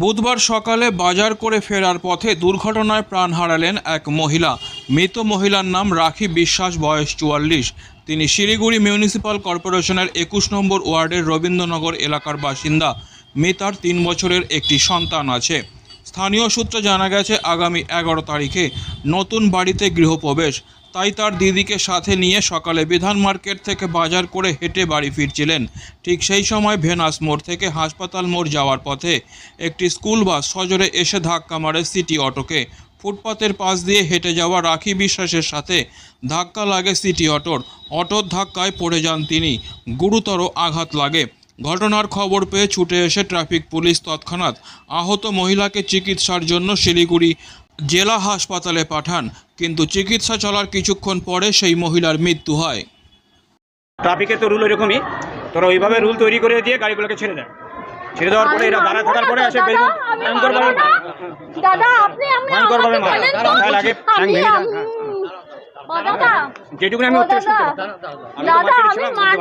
বুধবার সকালে বাজার করে ফেরার পথে দুর্ঘটনায় প্রাণ হারালেন এক মহিলা। মৃত মহিলার নাম রাখি বিশ্বাস, বয়স চুয়াল্লিশ। তিনি শিলিগুড়ি মিউনিসিপ্যাল কর্পোরেশনের একুশ নম্বর ওয়ার্ডের রবীন্দ্রনগর এলাকার বাসিন্দা। মৃতার তিন বছরের একটি সন্তান আছে। স্থানীয় সূত্রে জানা গেছে, আগামী এগারো তারিখে নতুন বাড়িতে গৃহপ্রবেশ। তাই তার দিদিকে সাথে নিয়ে সকালে বিধান মার্কেট থেকে বাজার করে হেঁটে বাড়ি ফিরছিলেন। ঠিক সেই সময় ভেনাস মোড় থেকে হাসপাতাল মোড় যাওয়ার পথে একটি স্কুল বাস সজোরে এসে ধাক্কা মারে সিটি অটোকে। ফুটপাতের পাশ দিয়ে হেঁটে যাওয়া রাখি বিশ্বাসের সাথে ধাক্কা লাগে সিটি অটোর। অটোর ধাক্কায় পড়ে যান তিনি। গুরুতর আঘাত লাগে। ঘটনার খবর পেয়ে ছুটে এসে ট্রাফিক পুলিশ তৎক্ষণাৎ আহত মহিলাকে চিকিৎসার জন্য শিলিগুড়ি জেলা হাসপাতালে পাঠান কিন্তু চিকিৎসা চলার কিছুক্ষণ পরে সেই মহিলার মৃত্যু হয়। ট্রাফিকের তো রুল এরকমই তোরা ওইভাবে রুল তৈরি করে দিয়ে গাড়িগুলোকে ছেড়ে দেয় ছেড়ে দেওয়ার পরে এরা দাঁড়া থাকার পরে আসে মারে। তার আগে ঠ্যাং আমি হ্যাঁ।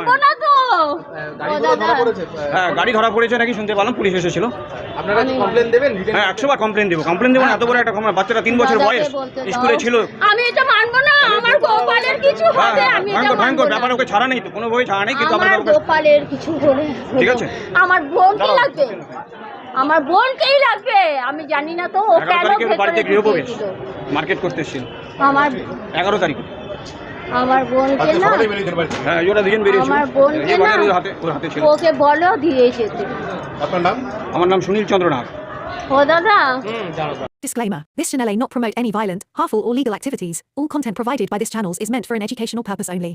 হ্যাঁ গাড়ি ধরা পড়েছে নাকি শুনতে পেলাম পুলিশ এসেছিল। আপনারা কি কমপ্লেন দেবেন? written? হ্যাঁ একশো বার কমপ্লেন দেবো। কমপ্লেন দেবো না এত বড় একটা বাচ্চাটা তিন বছর বয়স স্কুলে ছিল। আমি এটা মানবো না আমার গোপালের কিছু হ্যাঁ হবে হ্যাঁ, আমি এটা ভয়ঙ্কর না। ব্যাপার ওকে ছাড়া নেই তো কোনো বই ছাড়া নেই কিন্তু আমার গোপালের কিছু হলে ঠিক আছে। আমার বোনকেই দাঁড়াও। লাগবে? আমার বোনকেই লাগবে? আমি জানি না তো ও কেন বাড়িতে গৃহপ্রবেশ মার্কেট করতে এসেছিল। আমার এগারো তারিখ আমার বোনকে আজকে না সকালেই বেরিয়ে যেতে পারছেন। হ্যাঁ ওরা দুজন বেরিয়েছিল আমার বোনকে এই বাজার না- ওর হাতে ওর হাতে ছিল ওকে বলো দিয়ে যেতে আপনার নাম আমার নাম সুনীল চন্দ্র নাথ ও দাদা Disclaimer This channel may not promote any violent, harmful, or legal activities. All content provided by this channel is meant for an educational purpose only.